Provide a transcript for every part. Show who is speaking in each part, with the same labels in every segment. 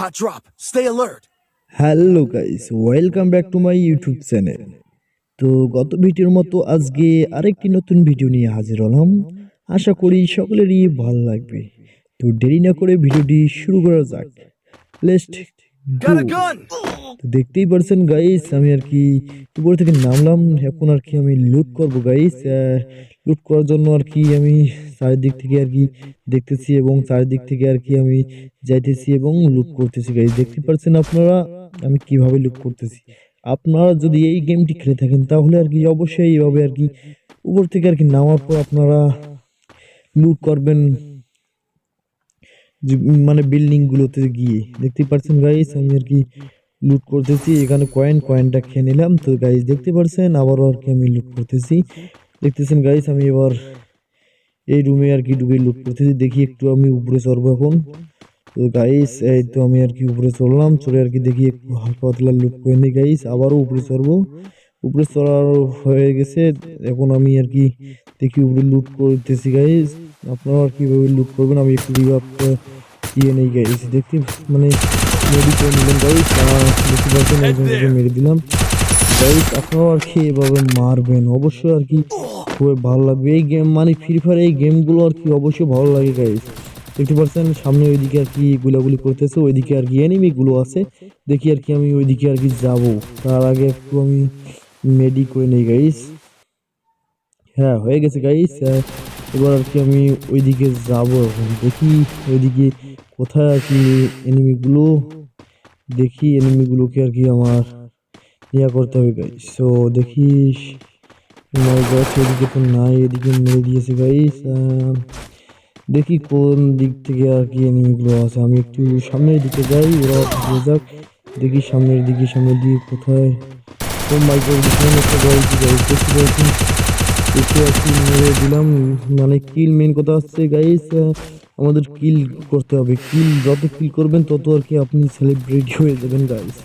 Speaker 1: Hot drop. Stay alert.
Speaker 2: Hello guys welcome back to my YouTube channel তো গত ভিডিওর মতো আজকে আরেকটি নতুন ভিডিও নিয়ে হাজির হলাম আশা করি সকলেরই ভালো লাগবে তো দেরি না করে ভিডিওটি শুরু করা যাক লেস্ট. তো দেখতেই পারছেন গাইস আমি আর কি উপর থেকে নামলাম। এখন আর কি আমি লুট করব গাইস লুট করার জন্য আর কি আমি চারিদিক থেকে আর কি দেখতেছি এবং চারিদিক থেকে আর কি আমি যাইতেছি এবং লুট করতেছি গাইস দেখতে পারছেন আপনারা আমি কীভাবে লুট করতেছি? আপনারা যদি এই গেমটি খেলে থাকেন তাহলে আর কি অবশ্যই এইভাবে আর কি উপর থেকে আর কি নামার পর আপনারা লুট করবেন। মানে বিল্ডিং গুলোতে গিয়ে। দেখতে পাচ্ছেন গাইস আমি আর কি লুট করতেছি। এখানে কয়েন কয়েনটা খেয়ে নিলাম। তো গাইস দেখতে পাচ্ছেন আবারও আর কি আমি লুট করতেছি। দেখতেছেন গাইস আমি এবার এই রুমে আর কি ডুবে লুট করতেছি। দেখি একটু আমি উপরে চড়বো এখন। তো গাইস এই তো আমি আর কি উপরে চললাম চলে আর কি দেখি একটু হালকা পাতলা লুট করে নিই গাইস আবারও উপরে চড়বো। উপরে চড়ার হয়ে গেছে। এখন আমি আর কি দেখি উপরে লুট করতেছি গাইস আপনারা আর কীভাবে লুট করবেন? আমি একটু রিভাব দিয়ে নেই গাইস দেখতে মানে মেডি করে নিলাম গাইস দেখতে পাচ্ছেন একজনকে মেরে দিলাম। গাইস আপনারাও আর কি এভাবে মারবেন? অবশ্যই আর কি খুবই ভালো লাগবে। এই গেম মানে ফ্রি ফায়ার এই গেমগুলো আর কি অবশ্যই ভালো লাগে গাইস দেখতে পাচ্ছেন সামনে ওইদিকে আর কি গুলাগুলি করতেছে ওইদিকে আর কি এনিমি গুলো আছে। দেখি আর কি আমি ওইদিকে আর কি যাব। তার আগে একটু আমি মেডি করে নেই গাইস হ্যাঁ হয়ে গেছে গাইস এবার আর কি আমি ওইদিকে যাব এখন। দেখি ওইদিকে কোথায় আর কি এনিমিগুলো দেখি এনিমিগুলোকে আর কি আমার ইয়া করতে হবে গাইস সো দেখি মাই গড এদিকে তো নাই, এদিকে মেরে দিয়েছে গাইস দেখি কোন দিক থেকে আর কি এনিমিগুলো আছে। আমি একটু সামনের দিকে যাই, ওরা যাক। দেখি সামনের দিকে সামনের দিকে কোথায়। পাচ্ছি মেরে দিলাম। মানে কিল মেন কথা হচ্ছে গাইস আমাদের কিল করতে হবে। কিল যত কিল করবেন তত আর কি আপনি সেলিব্রিটি হয়ে যাবেন গাইস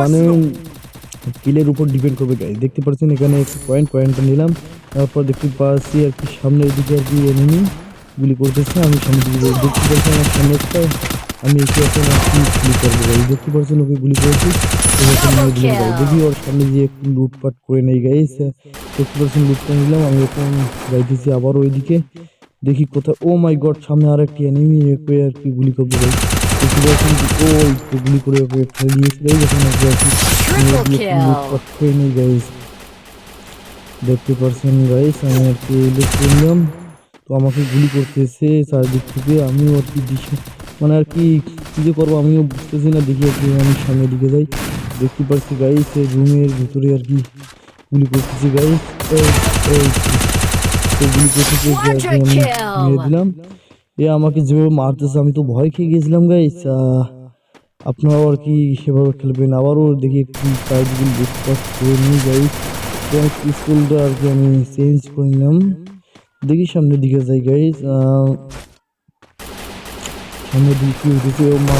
Speaker 2: মানে কিলের উপর ডিপেন্ড করবে গাইস দেখতে পাচ্ছেন এখানে একটু পয়েন্ট পয়েন্টটা নিলাম। তারপর দেখতে পাচ্ছি আর কি সামনের দিকে আর কি এনিমি গুলি করতেছে। আমি সামনের দিকে দেখতে পাচ্ছেন আমার সামনেরটা আমি একে এখন আর কি গুলি করব গাইস দেখতে পাচ্ছেন ওকে গুলি করেছি। দেখি ওর সামনে গিয়ে একটু লুটপাট করে নেই গাইস দেখতে পাচ্ছেন লুট করে নিলাম আমি এখন যাইতেছি আবার ওইদিকে। দেখি কোথায় ও মাই গড সামনে আর একটি একে আর কি গুলি করব গাইস দেখতে পাচ্ছেন ও একটু গুলি করে ওকে ফেলে দিয়েছি গাইস এখন দিয়ে. লুটপাট করে নেই গাইস দেখতে পাচ্ছেন গাইস আমি আর কি লুট করলাম। তো আমাকে গুলি করতেছে চারদিক থেকে আমিও আর কি দিশে মানে আর কি কী যে করব আমিও বুঝতেছি না। দেখি আর কি আমি সামনের দিকে যাই। দেখতে পাচ্ছি গাইস এই রুমের ভিতরে আর কি গুলি করতেছি গাইস গুলি করতেছে মেরে দিলাম। এ আমাকে যেভাবে মারতেছে আমি তো ভয় খেয়ে গেছিলাম গাইস আপনারাও আর কি সেভাবে খেলবেন। আবারও দেখি একটু চারদিকে লুটপাট করে নিয়ে যাই স্কুলটা আর কি আমি চেঞ্জ করে নিলাম। দেখি সামনের দিকে যাই গাইস সামনের দিকে কি উঠেছে ও মা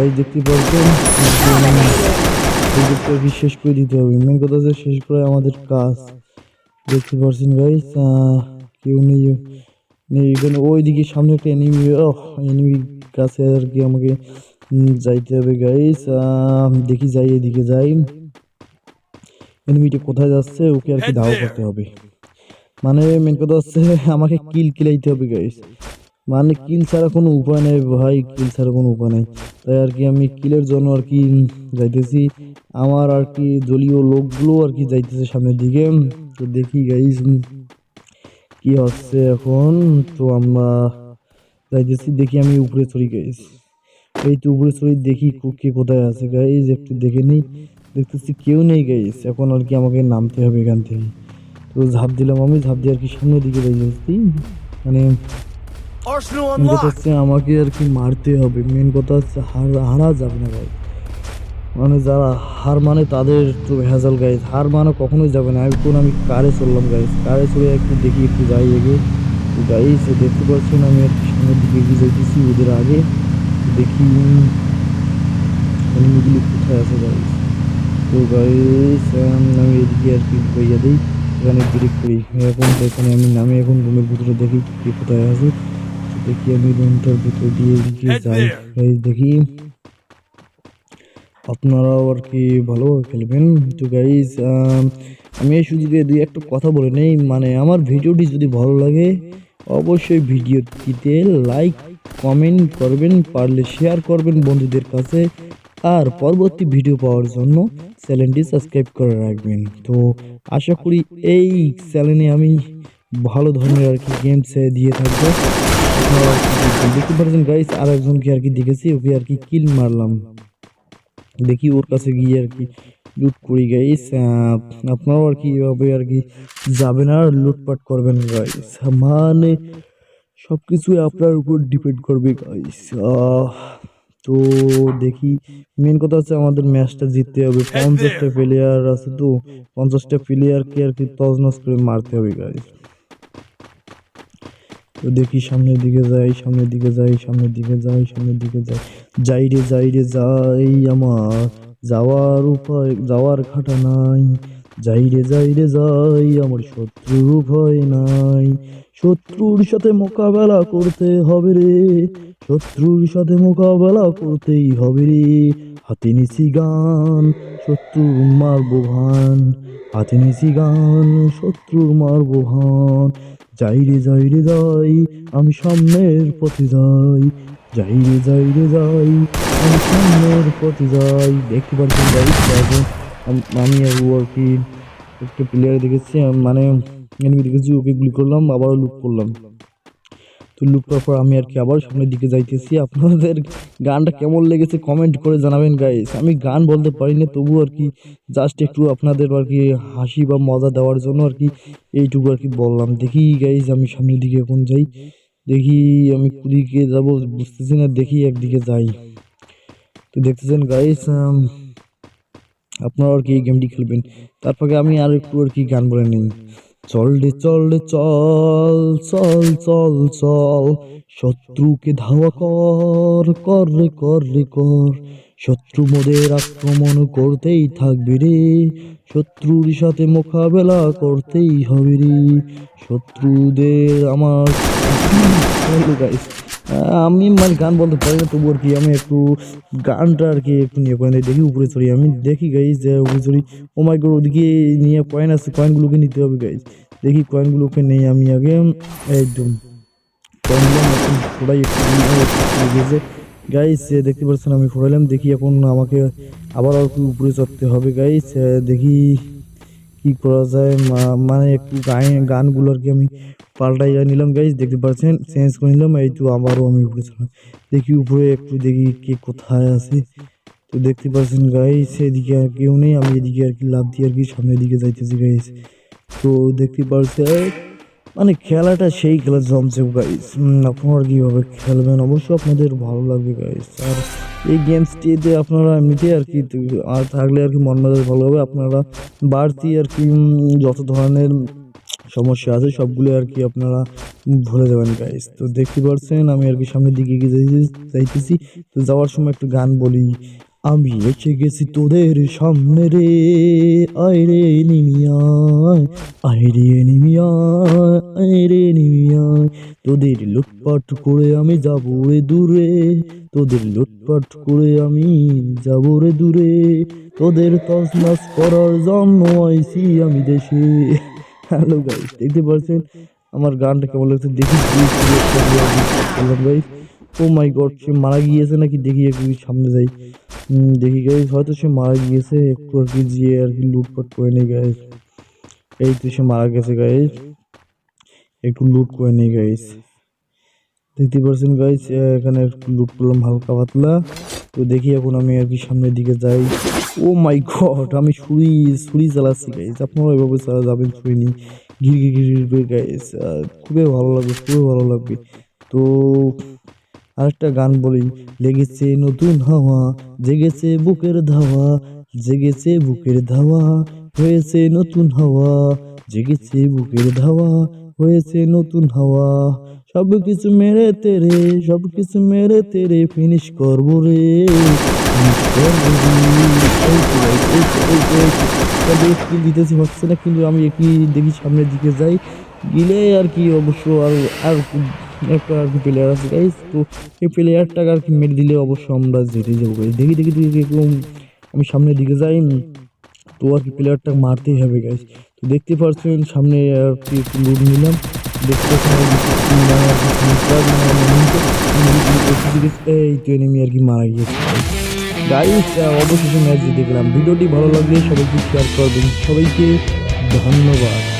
Speaker 2: গাইস দেখতে পাচ্ছেন প্রজেক্টটা শেষ করে দিতে হবে। মেন কথা হচ্ছে শেষ করে আমাদের কাজ। দেখতে পাচ্ছেন গাইস কেউ নেই নেই। এখানে ওইদিকে সামনে একটা এনিমি এনিমি কাছে আর কি আমাকে যাইতে হবে গাইস দেখি যাই এদিকে যাই। এনিমিটা কোথায় যাচ্ছে ওকে আর কি দাও করতে হবে। মানে মেন কথা হচ্ছে আমাকে কিল কিলাইতে হবে গাইস মানে কিল ছাড়া কোনো উপায় নেই ভাই, কিল ছাড়া কোনো উপায় নেই। তাই আর কি আমি কিলের জন্য আর কি যাইতেছি। আমার আর কি দলীয় লোকগুলো আর কি যাইতেছে সামনের দিকে। তো দেখি গাইস কি হচ্ছে এখন। তো আমরা যাইতেছি, দেখি আমি উপরে চড়ি গাইস এই তো উপরে চড়ি, দেখি কো- কোথায় আছে গাইস একটু দেখে নিই। দেখতেছি কেউ নেই গাইস এখন আর কি আমাকে নামতে হবে এখান থেকে। তো ঝাঁপ দিলাম আমি, ঝাঁপ দিয়ে আর কি সামনের দিকে যাইতেছি। মেন কথা. হচ্ছে আমাকে আর কি মারতে হবে। মেন কথা হচ্ছে হারা যাবে না গাইস মানে যারা হার মানে তাদের তো ভেজাল গাইস হার মানে কখনোই যাবে না। এখন আমি কারে চললাম গাইস কারে চলে একটু দেখি একটু যাই এগে গাইস দেখতে পাচ্ছেন আমি কি সামনের দিকে এগিয়ে যাইতেছি। ওদের আগে দেখি এনিমিগুলি কোথায় আছে গাইস তো গাইস আমি এদিকে আর কি বইয়া দিই। এখানে ব্রেক করি। এখন এখানে আমি নামে এখন রুমের ভিতরে দেখি কে কোথায় আছে। দেখি আমি রুমটার ভিতর দিয়ে
Speaker 1: Head
Speaker 2: যাই. গাইস দেখি। আপনারাও আর কি ভালোভাবে খেলবেন। তো গাইজ আমি এই সুযোগে দুই একটা কথা বলে নেই। মানে আমার ভিডিওটি যদি ভালো লাগে অবশ্যই ভিডিওটিতে লাইক কমেন্ট করবেন পারলে শেয়ার করবেন বন্ধুদের কাছে। আর পরবর্তী ভিডিও পাওয়ার জন্য চ্যানেলটি সাবস্ক্রাইব করে রাখবেন। তো আশা করি এই চ্যানেলে আমি ভালো ধরনের আর কি গেমস দিয়ে থাকব। দেখতে পাচ্ছেন গাইস আর একজনকে আর কি দেখেছি, ওকে আর কি কিল মারলাম। দেখি ওর কাছে গিয়ে আর কি লুট করি গাইস আপনারাও আর কি এভাবে আর কি যাবেন আর লুটপাট করবেন গাইস মানে সব কিছুই আপনার উপর ডিপেন্ড করবে গাইস তো দেখি মেন কথা হচ্ছে আমাদের ম্যাচটা জিততে হবে, পঞ্চাশটা প্লেয়ার আছে তো, পঞ্চাশটা প্লেয়ারকে আর কি তজনজ করে মারতে হবে গাইস তো দেখি সামনের দিকে যাই, সামনের দিকে যাই, সামনের দিকে যাই, সামনের দিকে যাই। যাই রে যাই রে, যাই আমার। যাওয়ার উপায়, যাওয়ার খাটা নাই। যাই রে যাই রে, যাই আমার শত্রুর ভয় নাই। শত্রুর সাথে মোকাবেলা করতে হবে রে। শত্রুর সাথে মোকাবেলা করতেই হবে রে। হাতে নিছি গান, শত্রুর মারবো ভান। হাতে নিছি গান, শত্রুর মারবো ভান। যাই রে যাই রে, যাই, আমি সামনের পথে যাই। যাই রে যাই রে, যাই, আমি সামনের পথে যাই। দেখতে পাচ্ছি যাই আমি আর কি একটা প্লেয়ার দেখেছি মানে এনিমি দেখেছি, ওকে গুলি করলাম, আবারও লুক করলাম। তো লুক করার পর আমি আর কি আবার সামনের দিকে যাইতেছি। আপনাদের গানটা কেমন লেগেছে কমেন্ট করে জানাবেন গাইস আমি গান বলতে পারি না তবু আর কি জাস্ট একটু আপনাদের আর কি হাসি বা মজা দেওয়ার জন্য আর কি এইটুকু আর কি বললাম। দেখি গাইজ আমি সামনের দিকে এখন যাই। দেখি আমি কুদিকে যাব, বুঝতেছি না, দেখি একদিকে যাই। তো দেখতেছেন গাইজ আপনারা আর কি এই গেমটি খেলবেন। তারপরে আমি আর একটু আর কি গান বলে নিই। চল রে চল রে চল চল চল। চল শত্রুকে ধাওয়া কর কর রে কর রে, কর। শত্রু মোদের আক্রমণ করতেই থাকবে রে। শত্রুর সাথে মোকাবেলা করতেই হবে রে। শত্রুদের আমার আমি মানে গান বলতে পারি না, তবু আর কি আমি একটু গানটা আর কি একটু নিয়ে কয়েন দেখি, উপরে চড়ি। আমি দেখি গাইজ যে উপরে চড়ি ও মাই গড ওদিকে নিয়ে কয়েন আছে কয়েনগুলোকে নিতে হবে গাইজ দেখি কয়েনগুলোকে নেই, আমি আগে একদম কয়েনগুলো গাইস দেখতে পাচ্ছেন, আমি ফোটাইলাম দেখি এখন আমাকে আবার আর উপরে চড়তে হবে গাইস দেখি কি করা যায়? মানে একটু গান গানগুলো আর কি আমি পাল্টাই নিলাম গাইজ দেখতে পাচ্ছেন? চেঞ্জ করে নিলাম, এই তো আবারও আমি উপরে ছিলাম দেখি উপরে একটু দেখি কে কোথায় আছে। তো দেখতে পাচ্ছেন গাইস এদিকে আর কেউ নেই, আমি এদিকে আর কি লাভ দিয়ে আর কি সামনের দিকে যাইতেছি গাইজ তো দেখতে পাচ্ছেন মানে খেলাটা সেই খেলা জমছে গাইস আপনারা কীভাবে খেলবেন? অবশ্যই আপনাদের ভালো লাগবে গাইস আর এই গেমসটিতে আপনারা এমনিতে আর কি আর থাকলে আর কি মন মেজাজ ভালো হবে। আপনারা বাড়তি আর কি যত ধরনের সমস্যা আছে সবগুলো আর কি আপনারা ভুলে যাবেন গাইস তো দেখতে পাচ্ছেন, আমি আর কি সামনের দিকে এগিয়ে যাইতেছি। তো যাওয়ার সময় একটু গান বলি আমি এসে গেছি তোদের সামনে রে আয় রে নিমিয়ায় আয় রে নিমিয়ায় রে নিমিয়ায় তোদের লুটপাট করে আমি যাব রে দূরে তোদের লুটপাট করে আমি যাব রে দূরে তোদের তসনাস করার জন্য আইছি আমি দেশে হ্যালো গাইস দেখতে পাচ্ছেন আমার গানটা কেমন লাগছে দেখি ও মাই গড সে মারা গিয়েছে নাকি দেখি একটু সামনে যাই দেখি গাইস হয়তো সে মারা গিয়েছে, একটু আর কি গিয়ে আর কি লুটপাট করে নেই গাইস এই তো সে মারা গেছে গাইস একটু লুট করে নেই গাইস দেখতে পাচ্ছেন গাইস এখানে একটু লুট করলাম হালকা পাতলা। তো দেখি এখন আমি আর কি সামনের দিকে যাই। ও মাই গড আমি ছুরি ছুরি চালাচ্ছি গাইস আপনারা এভাবে চালা যাবেন ছুরি নিয়ে। ঘির ঘির ঘির গাইস খুবই ভালো লাগবে, খুবই ভালো লাগবে। তো আরেকটা গান বলি। লেগেছে নতুন হাওয়া, জেগেছে বুকের ধাওয়া, জেগেছে বুকের ধাওয়া, হয়েছে নতুন হাওয়া, জেগেছে বুকের ধাওয়া, হয়েছে নতুন হাওয়া। সব কিছু মেরে তেরে সব কিছু মেরে তেরে ফিনিশ করব রে। দিতেছি হচ্ছে না, কিন্তু আমি একই দেখি সামনের দিকে যাই। গেলে আর কি অবশ্য আর আর একটা আর কি প্লেয়ার আছে গাইস তো, এই প্লেয়ারটাকে আর কি মেরে দিলে অবশ্য আমরা জিতে যাব। দেখি দেখি দেখি এরকম আমি সামনের দিকে যাই তো আর কি প্লেয়ারটা মারতেই হবে গাইস তো দেখতে পাচ্ছেন, সামনে আর কি একটু লুট নিলাম। দেখতে এই তো enemy আর কি মারা গিয়েছে গাইস অবশেষে ম্যাচ গেলাম। ভিডিওটি ভালো লাগলে সবাইকে শেয়ার করবেন। সবাইকে ধন্যবাদ।